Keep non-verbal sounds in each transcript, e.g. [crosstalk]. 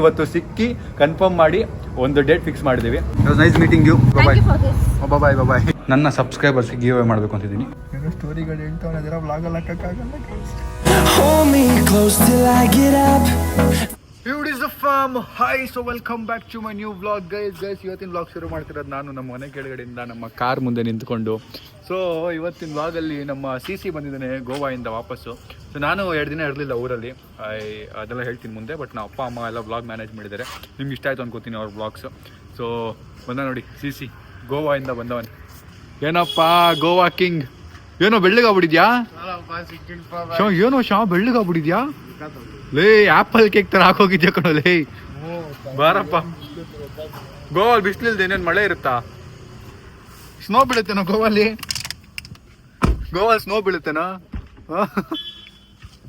ಇವತ್ತು ಸಿಕ್ಕಿ ಕನ್ಫರ್ಮ್ ಮಾಡಿ ಒಂದು ಡೇಟ್ ಫಿಕ್ಸ್ ಮಾಡಿದೀವಿ nice meeting you bye. Bye bye ನನ್ನ ಸಬ್ಸ್ಕ್ರೈಬರ್ಸ್ ಗಿವ್ ಅವೇ ಮಾಡಬೇಕು ಅಂತಿದ್ದೀನಿ. ಸ್ಟೋರಿಗಳು ಹೇಳ್ತಾವನೆ ಅದರ ಬ್ಲಾಗ್ ಅಲ್ಲಿ ಹಾಕಕ್ಕಾಗಲ್ಲ Hold me close till I get up. Farm hi so welcome back to my new vlog guys guys ಇವತ್ತಿನ vlog ಶುರು ಮಾಡ್ತಿರೋದು ನಾನು ನಮ್ಮ ಮನೆ ಕೆಳಗಡೆಯಿಂದ ನಮ್ಮ ಕಾರ್ ಮುಂದೆ ನಿಂತ್ಕೊಂಡು. ಸೊ ಇವತ್ತಿನ ವ್ಲಾಗಲ್ಲಿ ನಮ್ಮ ಸಿ ಸಿ ಬಂದಿದ್ದಾನೆ ಗೋವಾಯಿಂದ ವಾಪಸ್ಸು. ಸೊ ನಾನು ಎರಡು ದಿನ ಇರಲಿಲ್ಲ ಊರಲ್ಲಿ. ಅದೆಲ್ಲ ಹೇಳ್ತೀನಿ ಮುಂದೆ ಬಟ್ ನಮ್ಮ ಅಪ್ಪ ಅಮ್ಮ ಎಲ್ಲ ವ್ಲಾಗ್ ಮ್ಯಾನೇಜ್ ಮಾಡಿದ್ದಾರೆ. ನಿಮ್ಗೆ ಇಷ್ಟ ಆಯಿತು ಅನ್ಕೋತೀನಿ ಅವ್ರ ವ್ಲಾಗ್ಸು ಸೊ ಬಂದ ನೋಡಿ ಸಿ ಸಿ ಗೋವಾಯಿಂದ ಬಂದವನು. ಏನಪ್ಪ ಗೋವಾ ಕಿಂಗ್? ಏನೋ ಬೆಳ್ಳಗಾಗ್ಬಿಟ್ಟಿದ್ಯಾ? ಏನೋ ಶಾ ಬೆಳ್ಳಗಾಗ್ಬಿಟ್ಟಿದ್ಯಾ? ಲೇ ಆಪಲ್ ಕೇಕ್ ತರ ಹಾಕೋಗಿದ್ಯಾ ಕಣ ಲೇ. ಬಾರಪ್ಪ. ಗೋವಾಲ್ ಬಿಸಿಲಿಲ್ದ ಏನೇನ್ ಮಳೆ ಇರುತ್ತಾ? ಸ್ನೋ ಬೀಳುತ್ತೇನೋ ಗೋವಾಲಿ? ಗೋವಾಲ್ ಸ್ನೋ ಬೀಳುತ್ತೇನೋ?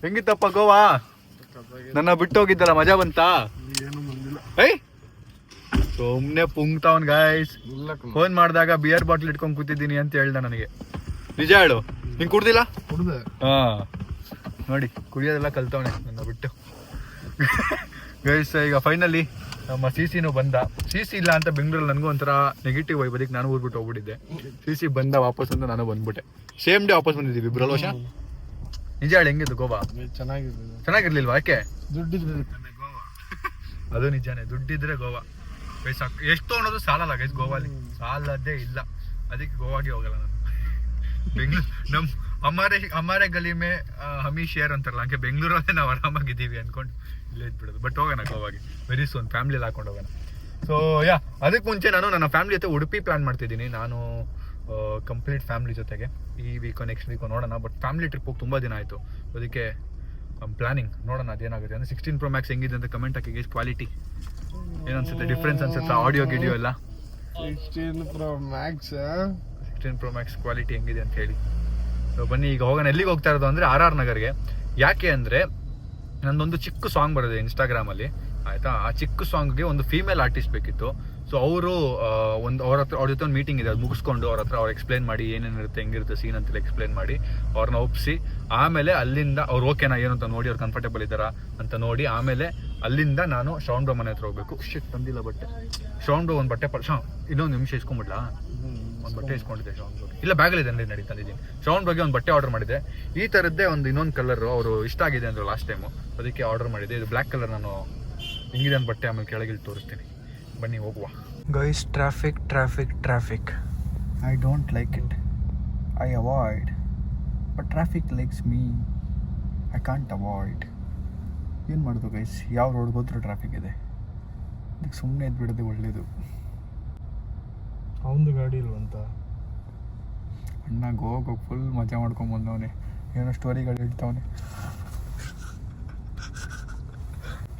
ಹೆಂಗಿತ್ತಪ್ಪ ಗೋವಾ? ನನ್ನ ಬಿಟ್ಟು ಹೋಗಿದ್ದಲ್ಲ ಮಜಾ ಬಂತಾ? ಏಯ್! ಸುಮ್ನೆ ಪುಂಗ್ತಾವನ್ ಗಾಯ್ಸ್ ಫೋನ್ ಮಾಡಿದಾಗ ಬಿಯರ್ ಬಾಟ್ಲ್ ಇಟ್ಕೊಂಡ್ ಕೂತಿದ್ದೀನಿ ಅಂತ ಹೇಳ್ದ ನನಗೆ. ನಿಜ ಹೇಳು. ನೀನ್ ಕುಡ್ದಿಲ್ಲ? ಕುಡ್ದೆ. ಹಾ. ನೋಡಿ ಕುಡಿಯೋದೆಲ್ಲ ಕಲ್ತವಣೆ ನನ್ನ ಬಿಟ್ಟು. ಗೈಸ್ ಈಗ ಫೈನಲಿ ನಮ್ಮ ಸಿ ಸಿನೂ ಬಂದ. ಸಿ ಸಿ ಇಲ್ಲ ಅಂತ ಬೆಂಗಳೂರಲ್ಲಿ ನನಗೂ ಒಂಥರ ನೆಗೆಟಿವ್ ವೈಬದಿಗೆ ನಾನು ಊರ್ಬಿಟ್ಟು ಹೋಗ್ಬಿಟ್ಟಿದ್ದೆ. ಸಿ ಸಿ ಬಂದ ವಾಪಸ್ ಅಂತ ನಾನು ಬಂದ್ಬಿಟ್ಟೆ. ಸೇಮ್ ಡೇ ವಾಪಸ್ ಬಂದಿದ್ದೀವಿ ಇಬ್ಬರು ವರ್ಷ ನಿಜ ಹೇಳಿ ಹೆಂಗಿದ್ದು ಗೋವಾ? ಚೆನ್ನಾಗಿರ್ಲಿಲ್ಲ. ಚೆನ್ನಾಗಿರ್ಲಿಲ್ವಾ ಯಾಕೆ? ದುಡ್ಡಿದ್ರೆ ಅದು ನಿಜಾನೇ ದುಡ್ಡಿದ್ರೆ ಗೋವಾ. ಗೈಸ್ ಎಷ್ಟು ಅನ್ನೋದು ಸಾಲಲ್ಲ ಗೈಸ್ ಗೋವಾಲಿ. ಸಾಲದ್ದೇ ಇಲ್ಲ. ಅದಕ್ಕೆ ಗೋವಾಗೆ ಹೋಗಲ್ಲ ನಾನು. ಬೆಂಗ್ಳೂರು ನಮ್ ಅಮಾರೆ ಅಮಾರೆ ಗಲಿ ಮೇ ಹಮಿ ಶೇರ್ ಅಂತಾರಲ್ಲ ಹಂಗೆ ಬೆಂಗಳೂರಲ್ಲೇ ನಾವು ಆರಾಮಾಗಿದ್ದೀವಿ ಅನ್ಕೊಂಡು ಇಲ್ಲೇ ಇದ್ಬಿಡೋದು. ಬಟ್ ಹೋಗೋಣ ಗೋವಾಗೆ ವೆರಿ ಸೂನ್ ಫ್ಯಾಮ್ಲಿಲಿ ಹಾಕೊಂಡು ಹೋಗೋಣ. ಸೊ ಯಾ ಅದಕ್ಕೆ ಮುಂಚೆ ನಾನು ನನ್ನ ಫ್ಯಾಮ್ಲಿ ಜೊತೆ ಉಡುಪಿ ಪ್ಲಾನ್ ಮಾಡ್ತಿದ್ದೀನಿ. ನಾನು ಕಂಪ್ಲೀಟ್ ಫ್ಯಾಮ್ಲಿ ಜೊತೆಗೆ. ಈ ವೀಕೋ ನೆಕ್ಸ್ಟ್ ವೀಕೋ ನೋಡೋಣ. ಬಟ್ ಫ್ಯಾಮ್ಲಿ ಟ್ರಿಪ್ ಹೋಗಿ ತುಂಬ ದಿನ ಆಯಿತು. ಅದಕ್ಕೆ ಪ್ಲಾನಿಂಗ್ ನೋಡೋಣ ಅದೇನಾಗುತ್ತೆ. ಅಂದರೆ ಸಿಕ್ಸ್ಟೀನ್ ಪ್ರೊ ಮ್ಯಾಕ್ಸ್ ಹೆಂಗಿದೆ ಅಂತ ಕಮೆಂಟ್ ಹಾಕಿ ಕ್ವಾಲಿಟಿ ಏನನ್ಸುತ್ತೆ? ಅನ್ಸುತ್ತೆ ಡಿಫ್ರೆನ್ಸ್ ಅನ್ಸುತ್ತೆ? ಆಡಿಯೋ ಗಿಡಿಯೋ ಎಲ್ಲ? Sixteen pro max sixteen pro max quality ಹೆಂಗಿದೆ ಅಂತ ಹೇಳಿ. ಸೊ ಬನ್ನಿ, ಈಗ ಹೋಗೋಣ. ಎಲ್ಲಿಗೆ ಹೋಗ್ತಾ ಇರೋದು ಅಂದರೆ ಆರ್ ಆರ್ ನಗರ್ಗೆ. ಯಾಕೆ ಅಂದರೆ ನಂದೊಂದು ಚಿಕ್ಕ ಸಾಂಗ್ ಬರೋದು ಇನ್ಸ್ಟಾಗ್ರಾಮಲ್ಲಿ ಆಯಿತಾ? ಆ ಚಿಕ್ಕ ಸಾಂಗ್ಗೆ ಒಂದು ಫೀಮೇಲ್ ಆರ್ಟಿಸ್ಟ್ ಬೇಕಿತ್ತು. ಸೊ ಅವರು ಒಂದು ಅವ್ರ ಹತ್ರ ಅವ್ರ ಜೊತೆ ಒಂದು ಮೀಟಿಂಗ್ ಇದೆ. ಅದು ಮುಗಿಸ್ಕೊಂಡು ಅವ್ರ ಹತ್ರ ಅವ್ರು ಎಕ್ಸ್ಪ್ಲೈನ್ ಮಾಡಿ ಏನೇನಿರುತ್ತೆ ಹೆಂಗಿರುತ್ತೆ ಸೀನ್ ಅಂತೆಲ್ಲ ಎಕ್ಸ್ಪ್ಲೈನ್ ಮಾಡಿ ಅವ್ರನ್ನ ಒಪ್ಪಿಸಿ ಆಮೇಲೆ ಅಲ್ಲಿಂದ ಅವ್ರು ಓಕೆನಾ ಏನು ಅಂತ ನೋಡಿ ಅವ್ರು ಕಂಫರ್ಟೇಬಲ್ ಇದ್ದಾರಾ ಅಂತ ನೋಡಿ, ಆಮೇಲೆ ಅಲ್ಲಿಂದ ನಾನು ಶೌಂಡೋ ಮನೆ ಹತ್ರ ಹೋಗ್ಬೇಕು. ಶಿಟ್ ತಂದಿಲ್ಲ ಬಟ್ಟೆ. ಶೌಂಡೋ ಒಂದು ಬಟ್ಟೆ ಪರ್ ಶಾ, ಇನ್ನೊಂದು ನಿಮಿಷ ಇಸ್ಕೊಂಬಿಡ್ಲಾ? ಬಟ್ಟೆ ಇಸ್ಕೊಂಡಿದ್ದೆ ಶ್ರವಣ್ ಬಗ್ಗೆ. ಇಲ್ಲ ಬ್ಯಾಗಲ್ಲಿ ಇದೆ ನಡಿ ತಂದಿದ್ದೀನಿ. ಶ್ರವಣ್ ಬಗ್ಗೆ ಒಂದು ಬಟ್ಟೆ ಆರ್ಡರ್ ಮಾಡಿದೆ ಈ ಥರದ್ದೇ ಒಂದು ಇನ್ನೊಂದು ಕಲರ್ ಅವರು ಇಷ್ಟ ಆಗಿದೆ ಅಂದರು ಲಾಸ್ಟ್ ಟೈಮು ಅದಕ್ಕೆ ಆರ್ಡರ್ ಮಾಡಿದೆ ಇದು ಬ್ಲ್ಯಾಕ್ ಕಲರ್ ನಾನು ಹಿಂಗಿದೆ ಒಂದು ಬಟ್ಟೆ ಆಮೇಲೆ ಕೆಳಗೆ ತೋರಿಸ್ತೀನಿ. ಬನ್ನಿ, ಹೋಗುವ. Guys traffic traffic traffic I don't like it I avoid but traffic likes me I can't avoid ಏನು ಮಾಡೋದು ಗೈಸ್ ಯಾವ ರೋಡ್ಗೋದ್ರೂ ಟ್ರಾಫಿಕ್ ಇದೆ. ಅದಕ್ಕೆ ಸುಮ್ಮನೆ ಇದ್ಬಿಡೋದು ಒಳ್ಳೇದು. ಅವನದು ಗಾಡಿ ಇಲ್ವಂತ ಅಣ್ಣ ಗೋವಾಗ ಫುಲ್ ಮಜಾ ಮಾಡ್ಕೊಂಡ್ ಬಂದವನೇ. ಏನೋ ಸ್ಟೋರಿಗಳು ಹೇಳ್ತಾವನೆ.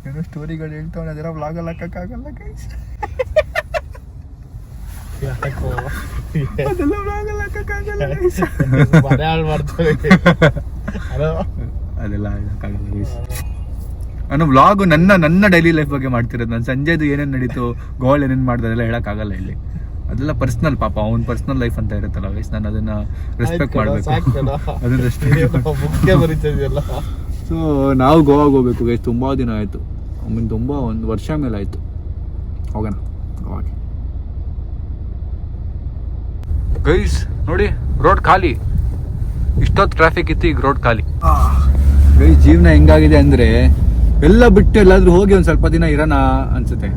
ಏನೋ ಸ್ಟೋರಿಗಳು ಹೇಳ್ತಾವನೆ. ಅದರ ವ್ಲಾಗಲ್ಲಿ ಹಾಕೋಕ್ಕಾಗಲ್ಲ ಗೈಸ್ ಯಾಕೋ ಅದೆಲ್ಲ ವ್ಲಾಗಲ್ಲಿ ಹಾಕಕ್ಕಾಗಲ್ಲ ಗೈಸ್ ಮನೆ ಹಾಳು ಮಾಡ್ತಾರೆ ಹಲೋ ಅದೆಲ್ಲ ನಾನು ವ್ಲಾಗು ನನ್ನ ನನ್ನ ಡೈಲಿ ಲೈಫ್ ಬಗ್ಗೆ ಮಾಡ್ತಿರೋದು. ನಾನು ಸಂಜೆದು ಏನೇನು ನಡೀತು ಗೋಲ್ ಏನೇನು ಮಾಡ್ದೆ ಅದೆಲ್ಲ ಹೇಳೋಕ್ಕಾಗಲ್ಲ ಇಲ್ಲಿ. ಅದೆಲ್ಲ ಪರ್ಸ್ನಲ್ ಪಾಪ ಅವ್ನ ಪರ್ಸ್ನಲ್ ಲೈಫ್ ಅಂತ ಇರುತ್ತಲ್ಲ ವಯಸ್ಸು ನಾನು ಅದನ್ನ ರೆಸ್ಪೆಕ್ಟ್ ಮಾಡಬೇಕು. [laughs] ಅದನ್ನ ರೆಸ್ಪೆಕ್ಟ್ ಸೊ ನಾವು ಗೋವಾಗೆ ಹೋಗ್ಬೇಕು ಗೈಸ್ ತುಂಬಾ ದಿನ ಆಯ್ತು. ಒಮ್ಮೆ ತುಂಬಾ ಒಂದು ವರ್ಷ ಮೇಲೆ ಆಯ್ತು. ಹೋಗೋಣ ಗೋವಾಗೆ ಗೈಸ್ ನೋಡಿ ರೋಡ್ ಖಾಲಿ. ಇಷ್ಟೊತ್ತು ಟ್ರಾಫಿಕ್ ಇತ್ತು ಈಗ ರೋಡ್ ಖಾಲಿ. ಗೈಸ್ ಜೀವನ ಹೆಂಗಾಗಿದೆ ಅಂದ್ರೆ ಎಲ್ಲ ಬಿಟ್ಟು ಎಲ್ಲಾದ್ರೂ ಹೋಗಿ ಒಂದು ಸ್ವಲ್ಪ ದಿನ ಇರೋಣ ಅನ್ಸುತ್ತೆ.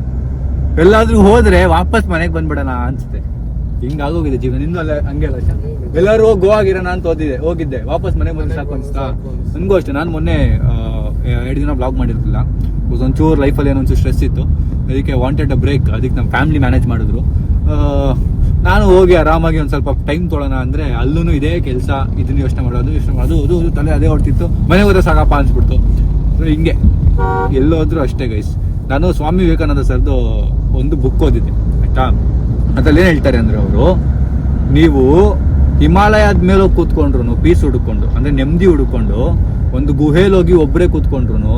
ಎಲ್ಲಾದ್ರೂ ಹೋದ್ರೆ ವಾಪಸ್ ಮನೆಗೆ ಬಂದ್ಬಿಡೋಣ ಅನ್ಸುತ್ತೆ. ಹಿಂಗಾಗೋಗಿದೆ ಜೀವನ. ನಿಂದು ಅಲ್ಲ, ಹಂಗೆ ಅಲ್ಲ ಎಲ್ಲರೂ ಹೋಗಿ ಗೋವಾ ಅಂತ ಓದಿದೆ, ಹೋಗಿದ್ದೆ. ವಾಪಸ್ ಮನೆಗೆ ಬಂದು ಸಾಕು ಅನ್ಸ್ತಾ ನನಗೂ ಅಷ್ಟೇ. ನಾನು ಮೊನ್ನೆ ಎರಡು ದಿನ ಬ್ಲಾಗ್ ಮಾಡಿರ್ಲಿಲ್ಲ. ಒಂಚೂರು ಲೈಫಲ್ಲಿ ಏನೋ ಒಂಚೂರು ಸ್ಟ್ರೆಸ್ ಇತ್ತು. ಅದಕ್ಕೆ ವಾಂಟೆಡ್ ಅ ಬ್ರೇಕ್ ಅದಕ್ಕೆ ನಮ್ಮ ಫ್ಯಾಮಿಲಿ ಮ್ಯಾನೇಜ್ ಮಾಡಿದ್ರು. ನಾನು ಹೋಗಿ ಆರಾಮಾಗಿ ಒಂದು ಸ್ವಲ್ಪ ಟೈಮ್ ತೊಳೋಣ ಅಂದರೆ ಅಲ್ಲೂ ಇದೇ ಕೆಲಸ. ಇದನ್ನ ಯೋಚನೆ ಮಾಡೋದು ಯೋಚನೆ ಮಾಡೋದು. ಅದು ತಲೆ ಅದೇ ಹೊಡ್ತಿತ್ತು. ಮನೆಗೆ ಹೋದ್ರೆ ಸಾಕಪ್ಪ ಅನ್ಸ್ಬಿಡ್ತು. ಹಿಂಗೆ. ಎಲ್ಲೋದ್ರೂ ಅಷ್ಟೇ ಗೈಸ್ ನಾನು ಸ್ವಾಮಿ ವಿವೇಕಾನಂದ ಸರ್ದು ಒಂದು ಬುಕ್ ಓದಿದ್ದೆ, ಆಯ್ತಾ? ಅದ್ರಲ್ಲಿ ಏನು ಹೇಳ್ತಾರೆ ಅಂದ್ರೆ ಅವರು, ನೀವು ಹಿಮಾಲಯದ ಮೇಲೆ ಕೂತ್ಕೊಂಡ್ರು ಪೀಸ್ ಹುಡುಕೊಂಡು, ಅಂದ್ರೆ ನೆಮ್ಮದಿ ಹುಡುಕೊಂಡು, ಒಂದು ಗುಹೆಯಲ್ಲಿ ಹೋಗಿ ಒಬ್ಬರೇ ಕೂತ್ಕೊಂಡ್ರು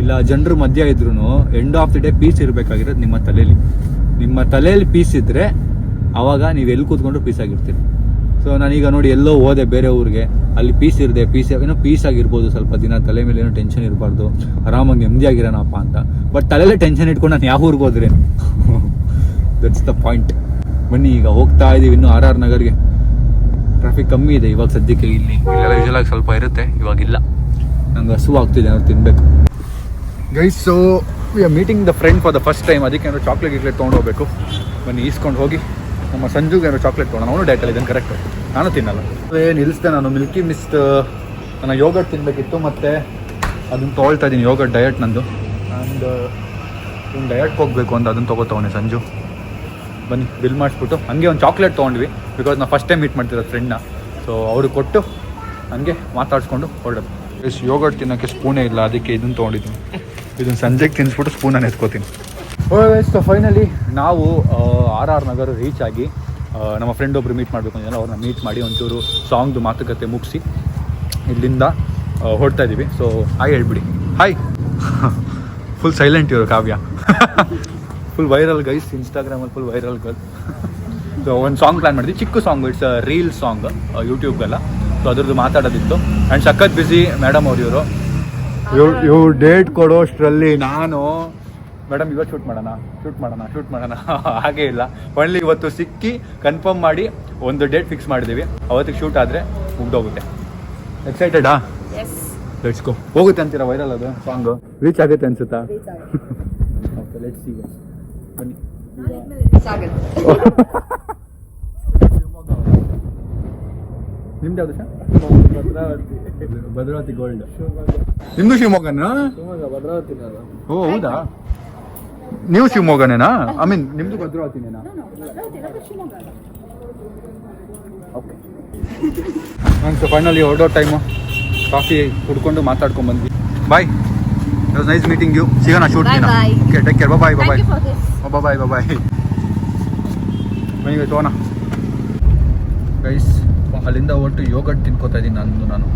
ಇಲ್ಲ ಜನರ ಮಧ್ಯ ಇದ್ರು end of the day peace ಇರಬೇಕಾಗಿರೋದು ನಿಮ್ಮ ತಲೆಯಲ್ಲಿ ನಿಮ್ಮ ತಲೆಯಲ್ಲಿ ಪೀಸ್ ಇದ್ರೆ, ಅವಾಗ ನೀವು ಎಲ್ಲಿ ಕೂತ್ಕೊಂಡ್ರು ಪೀಸ್ ಆಗಿರ್ತೀರಿ. ಸೊ ನಾನೀಗ ನೋಡಿ ಎಲ್ಲೋ ಹೋದೆ ಬೇರೆ ಊರಿಗೆ. ಅಲ್ಲಿ ಪೀಸ್ ಇರದೆ ಪೀಸ್ ಏನೋ ಪೀಸ್ ಆಗಿರ್ಬೋದು ಸ್ವಲ್ಪ ದಿನ. ತಲೆ ಮೇಲೆ ಏನೋ ಟೆನ್ಷನ್ ಇರಬಾರ್ದು. ಆರಾಮಾಗಿ ನೆಮ್ಮದಿಯಾಗಿರೋಣಪ್ಪ ಅಂತ. ಬಟ್ ತಲೆಯಲ್ಲೇ ಟೆನ್ಷನ್ ಇಟ್ಕೊಂಡು ನಾನು ಯಾವ ಊರಿಗೆ ಹೋದ್ರೆ? ದಟ್ಸ್ ದ ಪಾಯಿಂಟ್ ಬನ್ನಿ, ಈಗ ಹೋಗ್ತಾ ಇದ್ದೀವಿ ಇನ್ನು ಆರ್ ಆರ್ ನಗರ್ಗೆ. ಟ್ರಾಫಿಕ್ ಕಮ್ಮಿ ಇದೆ ಇವಾಗ ಸದ್ಯಕ್ಕೆ ಇಲ್ಲಿ. ಇಲ್ಲೆಲ್ಲ ಯೂಶಲಾಗಿ ಸ್ವಲ್ಪ ಇರುತ್ತೆ, ಇವಾಗ ಇಲ್ಲ. ನಂಗೆ ಹಸು ಆಗ್ತಿದೆ ಅವ್ರು ತಿನ್ಬೇಕು. Guys so we are meeting the friend for the first time ಅದಕ್ಕೆ ಏನಾದ್ರು ಚಾಕ್ಲೇಟ್ ಗಿಕ್ಲೇಟ್ ತೊಗೊಂಡು ಹೋಗ್ಬೇಕು. ಬನ್ನಿ, ಈಸ್ಕೊಂಡು ಹೋಗಿ. ನಮ್ಮ ಸಂಜುಗೆ ಏನೋ ಚಾಕ್ಲೇಟ್ ತೊಗೊಂಡು ಅವನು ಡೈಟಲ್ಲಿ ಇದನ್ನು ಕರೆಕ್ಟ್ ನಾನು ತಿನ್ನಲ್ಲ. ಏನು ನಿಲ್ಲಿಸ್ದೆ ನಾನು ಮಿಲ್ಕಿ ಮಿಸ್ಟ್ ನನ್ನ ಯೋಗಟ್ ತಿನ್ನಬೇಕಿತ್ತು ಮತ್ತು ಅದನ್ನು ತೊಗೊಳ್ತಾ ಇದ್ದೀನಿ ಯೋಗರ್ಟ್ ಡಯಟ್ ನಂದು. ಆ್ಯಂಡ್ ಇವ್ನು ಡಯಟ್ಗೆ ಹೋಗಬೇಕು ಅಂತ ಅದನ್ನು ತೊಗೋತವನೆ ಸಂಜು. ಬನ್ನಿ ಬಿಲ್ ಮಾಡಿಸ್ಬಿಟ್ಟು. ಹಂಗೆ ಒಂದು ಚಾಕ್ಲೇಟ್ ತೊಗೊಂಡ್ವಿ ಬಿಕಾಸ್ ನಾವು ಫಸ್ಟ್ ಟೈಮ್ ಮೀಟ್ ಮಾಡ್ತಿರೋ ಫ್ರೆಂಡ್ನ ಸೊ ಅವ್ರಿಗೆ ಕೊಟ್ಟು ಹಂಗೆ ಮಾತಾಡಿಸ್ಕೊಂಡು ಹೊರಡೋದು. ಯೋಗಟ್ ತಿನ್ನೋಕ್ಕೆ ಸ್ಪೂನೇ ಇಲ್ಲ, ಅದಕ್ಕೆ ಇದನ್ನು ತೊಗೊಂಡಿದ್ದೀನಿ. ಇದನ್ನು ಸಂಜೆಗೆ ತಿನ್ನಿಸ್ಬಿಟ್ಟು ಸ್ಪೂನನ್ನು ಎತ್ಕೋತೀನಿ. ಸೊ ಫೈನಲಿ ನಾವು ಆರ್ ಆರ್ ನಗರ ರೀಚ್ ಆಗಿ ನಮ್ಮ ಫ್ರೆಂಡ್ ಒಬ್ರು ಮೀಟ್ ಮಾಡಬೇಕು ಅಂತ ಅವ್ರನ್ನ ಮೀಟ್ ಮಾಡಿ ಒಂಚೂರು ಸಾಂಗ್ದು ಮಾತುಕತೆ ಮುಗಿಸಿ ಇಲ್ಲಿಂದ ಹೊಡ್ತಾ ಇದ್ದೀವಿ ಸೊ ಹಾಯ್ ಹೇಳ್ಬಿಡಿ. ಹಾಯ್ ಫುಲ್ ಸೈಲೆಂಟ್ ಇವರು ಕಾವ್ಯ. ಫುಲ್ ವೈರಲ್ ಗೈಸ್ ಇನ್ಸ್ಟಾಗ್ರಾಮಲ್ಲಿ ಫುಲ್ ವೈರಲ್ ಗಲ್ ಸೊ ಒಂದು ಸಾಂಗ್ ಪ್ಲಾನ್ ಮಾಡಿದ್ವಿ. ಚಿಕ್ಕ ಸಾಂಗ್ ಇಟ್ಸ್ ರೀಲ್ ಸಾಂಗ್ ಯೂಟ್ಯೂಬ್ಗೆಲ್ಲ ಸೊ ಅದ್ರದ್ದು ಮಾತಾಡೋದಿತ್ತು. ಆ್ಯಂಡ್ ಸಖತ್ ಬಿಸಿ ಮೇಡಮ್ ಅವ್ರು ಇವ್ರು. ಇವ್ರು ಡೇಟ್ ಕೊಡೋಷ್ಟರಲ್ಲಿ ನಾನು ಮೇಡಮ್ ಇವತ್ತು ಶೂಟ್ ಮಾಡೋಣ ಶೂಟ್ ಮಾಡೋಣ ಶೂಟ್ ಮಾಡೋಣ. [laughs] ಹಾಗೇ ಇಲ್ಲ. ಫೈನಲಿ ಇವತ್ತು ಸಿಕ್ಕಿ ಕನ್ಫರ್ಮ್ ಮಾಡಿ ಒಂದು ಡೇಟ್ ಫಿಕ್ಸ್ ಮಾಡಿದ್ದೀವಿ. ಅವತ್ತಿಗೆ ಶೂಟ್ ಆದರೆ ಮುಗ್ದೋಗುತ್ತೆ. ಎಕ್ಸೈಟೆಡಾ ಲೆಟ್ಸ್ ಗೋ ಹೋಗುತ್ತೆ ಅಂತೀರಾ ವೈರಲ್ ಅದು ಸಾಂಗು ರೀಚ್ ಆಗುತ್ತೆ ಅನ್ಸುತ್ತಾ? ಓಕೆ ಲೆಟ್ಸ್ ಈಗ ಬನ್ನಿ. [laughs] ನಿಮ್ದು ಯಾವ್ದು ಸರ್ ಭದ್ರಾವತಿ. ಗೋಲ್ಡ್ ನಿಮ್ದು ಭದ್ರಾವತಿ ಓ ಹೌದಾ? ನೀವು ಶಿವಮೊಗ್ಗನೇನಾ? ಐ ಮೀನ್ ನಿಮ್ದು ಭದ್ರಾವತಿನೇನಾ? ಓಕೆ ಸೊ ಫೈನಲಿ ಹೊರಡೋ ಟೈಮು ಕಾಫಿ ಕುಡ್ಕೊಂಡು ಮಾತಾಡ್ಕೊಂಡು ಬಂದ್ವಿ. ಬಾಯ್ ನೈಸ್ ಮೀಟಿಂಗ್ ಯು ಸಿಗೋಣ shoot. Okay take care bye bye. Bye bye bye ಬನ್ನಿ ಹೋಗೋಣ ಗೈಸ್ ಅಲ್ಲಿಂದ ಹೊರಟು ಯೋಗಟ್ ತಿನ್ಕೋತಾ ಇದ್ದೀನಿ ನಾನು ನಾನು.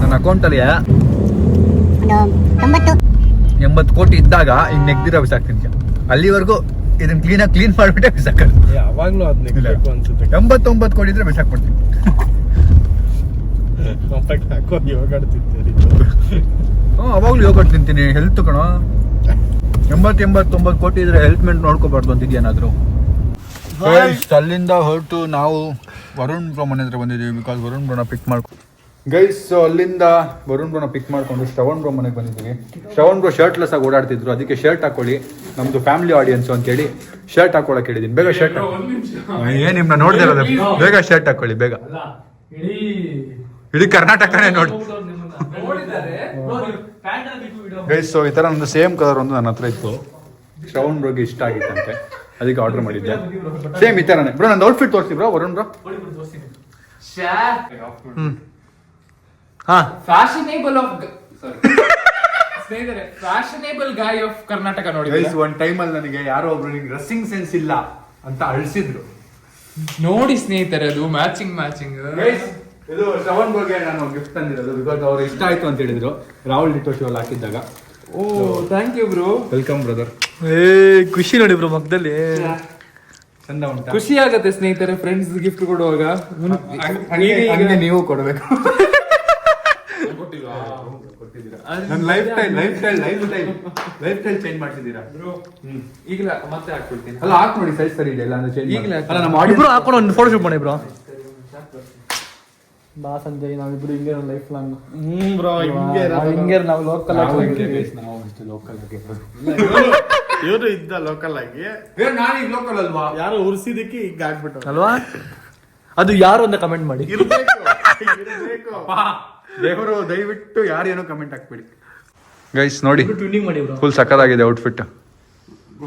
ನನ್ನ ಅಕೌಂಟಲ್ಲಿ ಎಂಬತ್ತು. ಕೋಟಿ ಇದ್ದಾಗ ಈಗ ನೆಗ್ದಿರೋ ಬಿಸಾಕ್ತೀನಿ ಅಲ್ಲಿವರೆಗೂ ಇದನ್ನ ಕ್ಲೀನಾಗಿ ಕ್ಲೀನ್ ಮಾಡಿಬಿಟ್ಟೆ ಬಿಸಾಕೋದು ಯಾವಾಗ್ಲೂ ಅದ್ ನೆಕ್ಬೇಕು ಅನ್ಸುತ್ತೆ. ಎಂಬತ್ತೊಂಬತ್ತು ಕೋಟಿ ಇದ್ರೆ ಬಿಸಾಕ್ ಕೊಡ್ತೀನಿ [laughs] ಹಾಕೋ ಯೋಗಾಡ್ತಿದ್ದೀರಿ ಹ್ಞೂ ಅವಾಗಲೂ ಯೋಗಟ್ ತಿಂತೀನಿ. ಹೆಲ್ತ್ ಕಣ. ಎಂಬತ್ತು ಎಂಬತ್ತೊಂಬತ್ತು ಕೋಟಿ ಇದ್ರೆ ಹೆಲ್ತ್ ಮೆಂಟ್ ನೋಡ್ಕೋಬಾರ್ದು ಅಂತಿದ್ಯೇನಾದ್ರು ಅಲ್ಲಿಂದ ಹೊರಟು ನಾವು ವರುಣ್ ಬ್ರೋ ಮನೆ ಹತ್ರ ಬಂದಿದ್ದೀವಿ ಬಿಕಾಸ್ ವರುಣ್ ಬ್ರೋನ ಪಿಕ್ ಮಾಡ್ಕೊ ಗೈಸ್ ಅಲ್ಲಿಂದ ವರುಣ್ ಬ್ರೋನ ಪಿಕ್ ಮಾಡಿಕೊಂಡು ಶ್ರವಣ್ ಬ್ರೋ ಮನೆಗೆ ಬಂದಿದ್ದೀವಿ. ಶ್ರವಣ್ ಬ್ರೋ ಶರ್ಟ್ಲೆಸ್ ಆಗಿ ಓಡಾಡ್ತಿದ್ರು. ಅದಕ್ಕೆ ಶರ್ಟ್ ಹಾಕೊಳ್ಳಿ. ನಮ್ದು ಫ್ಯಾಮಿಲಿ ಆಡಿಯನ್ಸ್ ಅಂತೇಳಿ ಶರ್ಟ್ ಹಾಕೊಳಕ್ ಹೇಳಿದ್ದೀನಿ. ಬೇಗ ಶರ್ಟ್ ಏನ್ ನಿಮ್ನ ನೋಡ್ದೆ ಇರೋದು. ಬೇಗ ಶರ್ಟ್ ಹಾಕೊಳ್ಳಿ ಬೇಗ. ಇಡೀ ಕರ್ನಾಟಕನೇ ನೋಡಿ ಗೈಸ್ ಸೊ ಈ ತರ ಒಂದು ಸೇಮ್ ಕಲರ್ ಒಂದು ನನ್ನ ಹತ್ರ ಇತ್ತು. ಶ್ರವಣ್ ಬ್ರೋಗೆ ಇಷ್ಟ ಆಗಿತ್ತಂತೆ. ಅದಕ್ಕೆ ಆರ್ಡರ್ ಮಾಡಿದ್ದೆ. ಸೇಮ್ ಈ ತರನೇ. ಬ್ರೋ ನಂದು ಔಟ್ಫಿಟ್ ತೋರಿಸಿ ಬ್ರೋ. ವರುಣ್ ಬ್ರೋ. ಹಾ. ಫ್ಯಾಷನೇಬಲ್ ಆಫ್ [laughs] ಸ್ನೇಹಿತರೆ ಫ್ಯಾಷನೇಬಲ್ ಗಾಯ್ ಆಫ್ ಕರ್ನಾಟಕ ನೋಡಿ ಗೈಸ್ ಒನ್ ಟೈಮ್ ಅಲ್ಲಿ ನನಗೆ ಯಾರೋ ಒಬ್ರು ನಿಂಗೆ ಡ್ರೆಸ್ಸಿಂಗ್ ಸೆನ್ಸ್ ಇಲ್ಲ ಅಂತ ಅಳಿಸಿದ್ರು. ನೋಡಿ ಸ್ನೇಹಿತರೆ ಅದು ಮ್ಯಾಚಿಂಗ್ ಮ್ಯಾಚಿಂಗ್ ಇದು ಶ್ರವಣ್ ಬಗ್ಗೆ ನಾನು ಗಿಫ್ಟ್ ತಂದಿರೋದು ಬಿಕಾಸ್ ಅವ್ರು ಇಷ್ಟ ಆಯ್ತು ಅಂತ ಹೇಳಿದ್ರು. ರಾಹುಲ್ ಡಿಟೋ ಶೋ ಅಲ್ಲಿ ಹಾಕಿದ್ದಾಗ. ಓ thank you bro welcome brother ಏ ಖುಷಿ ನೋಡಿ ಬ್ರೋ ಮಗದಲ್ಲಿ. ಚಂದ ಉಂಟು? ಖುಷಿ ಆಗತ್ತೆ ಸ್ನೇಹಿತರೆ ಫ್ರೆಂಡ್ಸ್ ಗಿಫ್ಟ್ ಕೊಡುವಾಗ. ನೀವು ಹಂಗೆ [laughs] ನನ್ನ lifestyle lifestyle lifestyle lifestyle change ಮಾಡ್ತಿದ್ದೀರಾ ಈಗಲ ಮತ್ತೆ ಹಾಕ್ಬಿಡ್ತೀನಿ. ಅಲ್ಲ ಹಾಕ್ ನೋಡಿ ಸೈಜ್ ಸರಿ ಇದೆ ಇಲ್ಲ ಅಂದ್ರೆ ಚೇಂಜ್ ಈಗ್ಲೇ ಹಾಕು. ಅಲ್ಲ ನಮ್ಮ audience- ಇಬ್ರು ಹಾಕೊಂಡು ಒಂದು ಫೋಟೋ ಶೂಟ್ ಮಾಡಿ ಬ್ರೋ. ಬಾ ಸಂಜಯ್ ನಾವಿಬ್ರು ಹಿಂಗೆ ಲೈಫ್ ಲಾಂಗ್ ಹ್ಮ್ ಬ್ರೋ ಹಿಂಗೆ ಹಿಂಗೆ ನಾವು ಲೋಕಲ್ ನಾವು ಹಿಂಗೆ guys, ನಾವು ಅಷ್ಟೇ local ಆಗಿ. ಇವರು ಇದ್ದ ಲೋಕಲ್ ಆಗಿ. ಏ, ಈಗ ಲೋಕಲ್ ಅಲ್ವಾ? ಯಾರು ಉರ್ಸಿದಕ್ಕೆ ಈಗ ಆಗ್ಬಿಟ್ಟು ಅಲ್ವಾ? ಅದು ಯಾರು ಅಂತ ಕಮೆಂಟ್ ಮಾಡಿ. ಇರ್ಬೇಕು ಇರ್ಬೇಕು. ದೇವರು ದಯವಿಟ್ಟು ಯಾರೇನೋ ಕಮೆಂಟ್ ಹಾಕ್ಬೇಡಿ. ಗೈಸ್ ನೋಡಿ. ಟ್ಯೂನಿಂಗ್ ಮಾಡಿ ಬ್ರೋ ಫುಲ್ ಸಕ್ಕತ್ತಾಗಿದೆ ಔಟ್ಫಿಟ್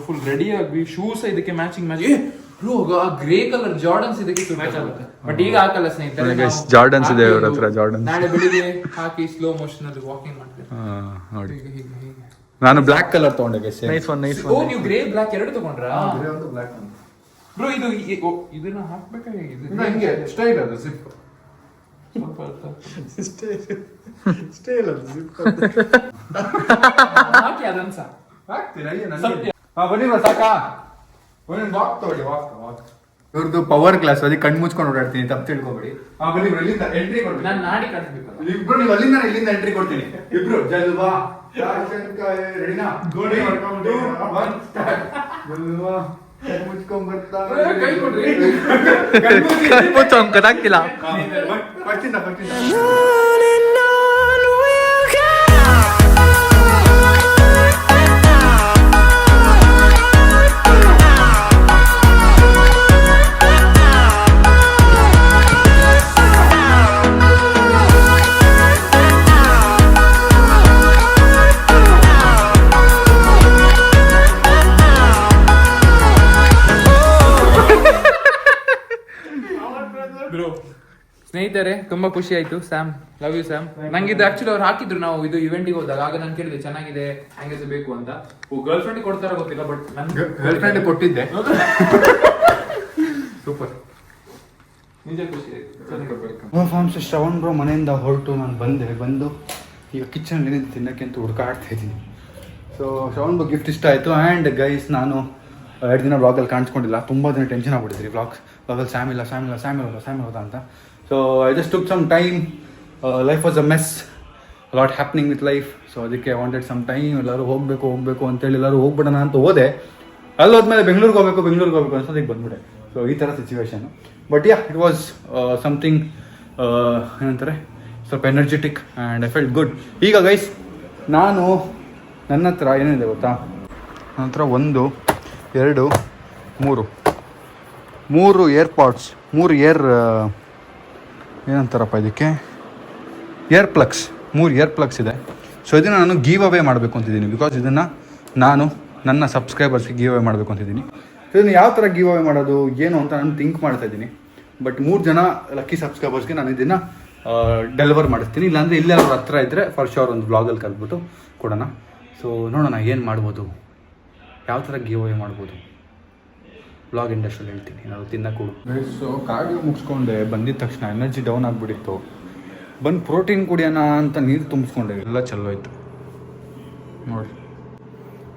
ಫುಲ್ ರೆಡಿ ಆಗಿ ಶೂಸ್ ಇದಕ್ಕೆ ಮ್ಯಾಚಿಂಗ್ ಮ್ಯಾಚಿಂಗ್ ಬ್ರೋ ಆ ಗ್ರೇ ಕಲರ್ ಜಾರ್ಡನ್ಸ್ ಇದಕ್ಕೆ ಮ್ಯಾಚ್ ಆಗುತ್ತೆ. ಬಟ್ ಈಗ ಹಾಕಲ್ಲ ಸ್ನೇಹಿತರೆ ಗೈಸ್ ಜಾರ್ಡನ್ಸ್ ಇದೆ ಅವರತ್ರ ಇವ್ರ ಹತ್ರ, ಜಾರ್ಡನ್ಸ್ ನಾಳೆ ಬೆಳಿಗ್ಗೆ ಹಾಕಿ ಸ್ಲೋ ಮೋಷನ್ ಅಲ್ಲಿ ವಾಕಿಂಗ್ ಮಾಡ್ತೀವಿ. ನೋಡಿ. ಹೀಗೆ ಹೀಗೆ ಹೀಗೆ. ನಾನು ಬ್ಲಾಕ್ ಕಲರ್ ತಗೊಂಡೆ guys nice one nice oh one ನೀವು ಗ್ರೇ ಬ್ಲಾಕ್ ಎರಡು ತಗೊಂಡ್ರಾ? ಬ್ರೋ ಇದು ಇದನ್ನ ಹಾಕಬೇಕಾ ಇದನ್ನ ಹಾಕ್ಬೇಕಾ ಹೇಗೆ? ಸ್ಟೈಲ್ ಅದು ಸಿಪ್ ಸ್ವಲ್ಪ ಹೊತ್ತು. ಇಷ್ಟೇ ಇಲ್ಲ zip. ಹಾಕಿ ಅದನ್ನ ಸಹ ಹಾಕ್ತೀರಾ ಸತ್ಯ. ಹಾ ಬನ್ನಿ ಬಾ ಸಾಕಾ ಒಂದೊಂದು ವಾಕ್ ತಗೊಳ್ಳಿ ವಾಕ್ ವಾಕ್ ಇವ್ರದ್ದು ಪವರ್ ಕ್ಲಾಸ್ ಅದಕ್ಕೆ ಕಣ್ಣು ಮುಚ್ಕೊಂಡು ಓಡಾಡ್ತೀನಿ ತಪ್ಪು ತಿಳ್ಕೊಬೇಡಿ. ಬನ್ನಿ ಇವ್ರು ಎಲ್ಲಿಂದ ಎಂಟ್ರಿ ಕೊಡ್ತೀನಿ. ನಾನು ನಾಡಿ ಇಬ್ರು ನೀವು ಅಲ್ಲಿಂದ ನಾನು ಇಲ್ಲಿಂದ ಎಂಟ್ರಿ ಕೊಡ್ತೀನಿ. ಇಬ್ರು ಜಲ್ವಾ. ರೆಡಿನಾ ಗೋಡೆ ಹೊಡ್ಕೊಂಡ್ಬಿಟ್ಟು. ಜಲ್ವಾ. ಮುಚ್ಕೊಂಡ್ ಬರ್ತಾ ಕೈ ಕೊಡ್ರಿ. ಗೊತ್ತಾಗ್ತಿಲ್ಲ ಫಸ್ಟಿಂದ ಫಸ್ಟಿಂದ bro ಸ್ನೇಹಿತರೆ ತುಂಬಾ ಖುಷಿ ಆಯ್ತು. ಸ್ಯಾಮ್ ಲವ್ ಯು ಸ್ಯಾಮ್ ನಂಗೆ ಇದು ಆಕ್ಚುಲಿ ಅವ್ರು ಹಾಕಿದ್ರು ನಾವು ಇದು ಇವೆಂಟಿಗೆ ಹೋದಾಗ. ಆಗ ನಾನು ಕೇಳಿದೆ ಚೆನ್ನಾಗಿದೆ ಹಂಗೆ ಬೇಕು ಅಂತ. ಗರ್ಲ್ ಫ್ರೆಂಡ್ ಕೊಡ್ತಾರ ಗೊತ್ತಿಲ್ಲ ಬಟ್ ನನ್ ಗರ್ಲ್ ಫ್ರೆಂಡ್ ಕೊಟ್ಟಿದ್ದೆ. [laughs] ಸೂಪರ್ ನಿಜ ಖುಷಿ ಆಯ್ತು. ಶ್ರವಣ್ ಬ್ರೋ ಮನೆಯಿಂದ ಹೊರಟು ನಾನು ಬಂದೆ ಬಂದು ಈಗ ಕಿಚನ್ ಏನಿದೆ ತಿನ್ನಕ್ಕೆ ಅಂತ ಹುಡುಕಾಡ್ತಾ ಇದ್ದೀನಿ. ಸೊ ಶ್ರವಣ್ ಬ್ರೋ ಗಿಫ್ಟ್ ಇಷ್ಟ ಆಯಿತು. ಆ್ಯಂಡ್ ಗೈಸ್ ನಾನು ಎರಡು ದಿನ ವ್ಲಾಗಲ್ಲಿ ಕಾಣಿಸ್ಕೊಂಡಿಲ್ಲ. ತುಂಬ ದಿನ ಟೆನ್ಷನ್ ಆಗ್ಬಿಟ್ಟಿದ್ರಿ ಬ್ಲಾಗ್ ವ್ಲಾಗಲ್ಲಿ ಸ್ಯಾಮ್ ಇಲ್ಲ ಸ್ಯಾಮ್ ಇಲ್ಲ ಸ್ಯಾಮ್ ಇಲ್ಲ ಸ್ಯಾಮ್ ಅಂತ. So I just took some time life was a mess lot happening with life so ಅದಕ್ಕೆ ವಾಂಟೆಡ್ ಸಮ್ ಟೈಮ್ ಎಲ್ಲರೂ ಹೋಗಬೇಕು ಹೋಗಬೇಕು ಅಂತೇಳಿ ಎಲ್ಲರೂ ಹೋಗ್ಬಿಡೋಣ ಅಂತ ಹೋದೆ. ಅಲ್ಲಿ ಹೋದ್ಮೇಲೆ ಬೆಂಗಳೂರಿಗೆ ಹೋಗಬೇಕು ಬೆಂಗಳೂರಿಗೆ ಹೋಗಬೇಕು ಅನ್ಸೋದಕ್ಕೆ ಬಂದ್ಬಿಡೆ ಸೊ ಈ ಥರ situation but yeah it was something ಏನಂತಾರೆ? ಸ್ವಲ್ಪ energetic and I felt good ಈಗ ಗೈಸ್ ನಾನು ನನ್ನ ಹತ್ರ ಏನಿದೆ ಗೊತ್ತಾ? ನನ್ನ ಹತ್ರ ಒಂದು ಎರಡು, ಮೂರು. ಮೂರು ಏರ್ಪಾಡ್ಸ್, ಮೂರು ಏರ್ ಏನಂತಾರಪ್ಪ ಇದಕ್ಕೆ? ಏರ್ ಪ್ಲಗ್ಸ್, ಮೂರು ಏರ್ ಪ್ಲಗ್ಸ್ ಇದೆ. ಸೊ ಇದನ್ನು ನಾನು ಗೀವ್ ಅವೇ ಮಾಡಬೇಕು ಅಂತಿದ್ದೀನಿ ಬಿಕಾಸ್ ಇದನ್ನು ನಾನು ನನ್ನ ಸಬ್ಸ್ಕ್ರೈಬರ್ಸ್ಗೆ ಗೀವ್ ಅವೇ ಮಾಡಬೇಕು ಅಂತಿದ್ದೀನಿ. ಇದನ್ನು ಯಾವ ಥರ ಗೀವ್ ಅವೇ ಮಾಡೋದು, ಏನು ಅಂತ ನಾನು ಥಿಂಕ್ ಮಾಡ್ತಾ ಇದ್ದೀನಿ. ಬಟ್ ಮೂರು ಜನ ಲಕ್ಕಿ ಸಬ್ಸ್ಕ್ರೈಬರ್ಸ್ಗೆ ನಾನು ಇದನ್ನು ಡೆಲಿವರ್ ಮಾಡಿಸ್ತೀನಿ. ಇಲ್ಲಾಂದರೆ ಇಲ್ಲೇ ಅವ್ರ ಹತ್ರ ಇದ್ದರೆ ಫರ್ ಶೋರ್ ಒಂದು ಬ್ಲಾಗಲ್ಲಿ ಕಲ್ತ್ಬಿಟ್ಟು ಕೊಡೋಣ. ಸೊ ನೋಡೋಣ ಏನು ಮಾಡ್ಬೋದು. ಯಾವ ಥರ ಗಿವ್ ಅವೇ ಮಾಡ್ಬೋದು? ಬ್ಲಾಗ್ ಇಂಡಸ್ಟ್ರಿಯಲ್ಲಿ ಹೇಳ್ತೀನಿ ಏನಾದ್ರು ತಿನ್ನಕ್ಕೂಡು ಸೊ ಕಾರ್ಡಿಯೋ ಮುಗಿಸ್ಕೊಂಡೆ ಬಂದಿದ ತಕ್ಷಣ ಎನರ್ಜಿ ಡೌನ್ ಆಗಿಬಿಟ್ಟಿತ್ತು. ಬಂದು ಪ್ರೋಟೀನ್ ಕುಡಿಯೋಣ ಅಂತ ನೀರು ತುಂಬಿಸ್ಕೊಂಡೆ ಎಲ್ಲ ಚಲೋ ಆಯಿತು ನೋಡಿ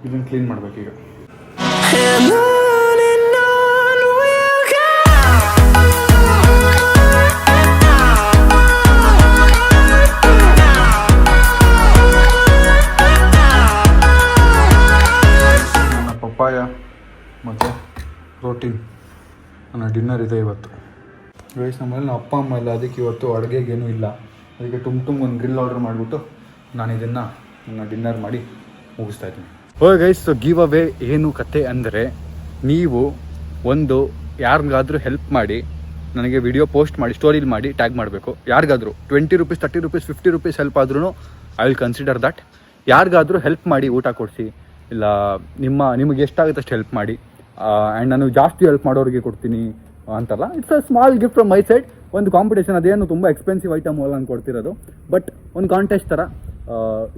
ಇದನ್ನು ಕ್ಲೀನ್ ಮಾಡ್ಬೇಕೀಗ. ಪ್ರೋಟೀನ್ ನನ್ನ ಡಿನ್ನರ್ ಇದೆ ಇವತ್ತು. ಗೈಸ್ ನಮ್ಮಲ್ಲಿ ನಮ್ಮ ಅಪ್ಪ, ಅಮ್ಮ ಇಲ್ಲ ಅದಕ್ಕೆ ಇವತ್ತು ಅಡುಗೆಗೇನು ಇಲ್ಲ. ಅದಕ್ಕೆ ಟುಮ್ ಟುಮ್ ಒಂದು ಗ್ರಿಲ್ ಆರ್ಡರ್ ಮಾಡಿಬಿಟ್ಟು ನಾನು ಇದನ್ನು ನನ್ನ ಡಿನ್ನರ್ ಮಾಡಿ ಮುಗಿಸ್ತಾ ಇದ್ದೀನಿ. ಓ ಗೈಸ್ ಗಿವ್ ಅವೇ ಏನು ಕತೆ ಅಂದರೆ ನೀವು ಒಂದು ಯಾರಿಗಾದರೂ ಹೆಲ್ಪ್ ಮಾಡಿ ನನಗೆ ವಿಡಿಯೋ ಪೋಸ್ಟ್ ಮಾಡಿ ಸ್ಟೋರಿಲಿ ಮಾಡಿ ಟ್ಯಾಗ್ ಮಾಡಬೇಕು. ಯಾರಿಗಾದರೂ twenty rupees thirty rupees fifty rupees help ಆದ್ರೂ ಐ ವಿಲ್ ಕನ್ಸಿಡರ್ ದಟ್ ಯಾರಿಗಾದರೂ ಹೆಲ್ಪ್ ಮಾಡಿ ಊಟ ಕೊಡಿಸಿ, ಇಲ್ಲ ನಿಮ್ಮ, ನಿಮಗೆ ಎಷ್ಟಾಗುತ್ತೆ ಅಷ್ಟು ಹೆಲ್ಪ್ ಮಾಡಿ ಆ್ಯಂಡ್ ನಾನು ಜಾಸ್ತಿ ಹೆಲ್ಪ್ ಮಾಡೋರಿಗೆ ಕೊಡ್ತೀನಿ ಅಂತಲ್ಲ. It's a small gift from my side ಒಂದು ಕಾಂಪಿಟೇಷನ್ ಅದೇನು ತುಂಬ ಎಕ್ಸ್ಪೆನ್ಸಿವ್ ಐಟಮ್ ಅಲ್ಲ ನಾನು ಕೊಡ್ತಿರೋದು. ಬಟ್ ಒಂದು ಕಾಂಟೆಸ್ಟ್ ಥರ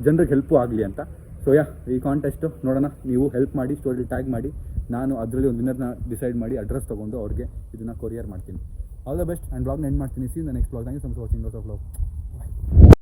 ಜನರಿಗೆ ಹೆಲ್ಪು ಆಗಲಿ ಅಂತ. ಸೊ ಯಾ ಈ ಕಾಂಟೆಸ್ಟು ನೋಡೋಣ. ನೀವು ಹೆಲ್ಪ್ ಮಾಡಿ ಸ್ಟೋರಿ ಟ್ಯಾಗ್ ಮಾಡಿ. ನಾನು ಅದರಲ್ಲಿ ಒಂದು ವಿನ್ನರ್ನ ಡಿಸೈಡ್ ಮಾಡಿ ಅಡ್ರೆಸ್ ತೊಗೊಂಡು ಅವ್ರಿಗೆ ಇದನ್ನು ಕೊರಿಯರ್ ಮಾಡ್ತೀನಿ. ಆಲ್ ದ ಬೆಸ್ಟ್ ಆ್ಯಂಡ್ ಬ್ಲಾಗ್ನ ಎಂಡ್ ಮಾಡ್ತೀನಿ. See next blog thank you so much of blog